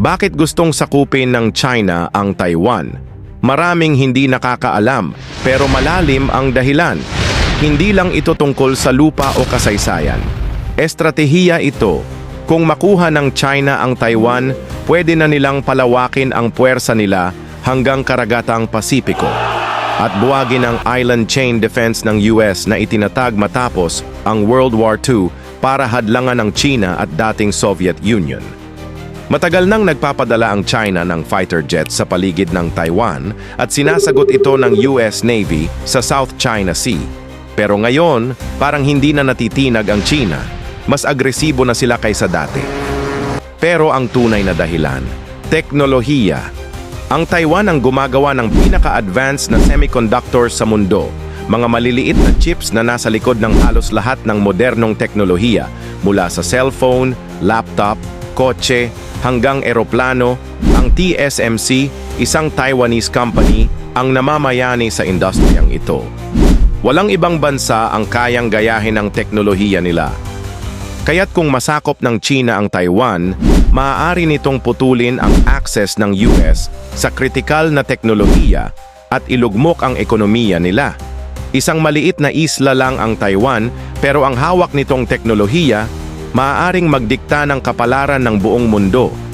Bakit gustong sakupin ng China ang Taiwan? Maraming hindi nakakaalam, pero malalim ang dahilan. Hindi lang ito tungkol sa lupa o kasaysayan. Estratehiya ito. Kung makuha ng China ang Taiwan, pwede na nilang palawakin ang puwersa nila hanggang karagatang Pasipiko at buwagin ang island chain defense ng US na itinatag matapos ang World War II para hadlangan ng China at dating Soviet Union. Matagal nang nagpapadala ang China ng fighter jets sa paligid ng Taiwan at sinasagot ito ng US Navy sa South China Sea. Pero ngayon, parang hindi na natitinag ang China. Mas agresibo na sila kaysa dati. Pero ang tunay na dahilan, teknolohiya. Ang Taiwan ang gumagawa ng pinaka-advanced na semiconductors sa mundo. Mga maliliit na chips na nasa likod ng halos lahat ng modernong teknolohiya mula sa cellphone, laptop, kotse, hanggang eroplano, ang TSMC, isang Taiwanese company, ang namamayani sa industriyang ito. Walang ibang bansa ang kayang gayahin ang teknolohiya nila. Kaya't kung masakop ng China ang Taiwan, maaari nitong putulin ang access ng US sa kritikal na teknolohiya at ilugmok ang ekonomiya nila. Isang maliit na isla lang ang Taiwan pero ang hawak nitong teknolohiya maaaring magdikta ng kapalaran ng buong mundo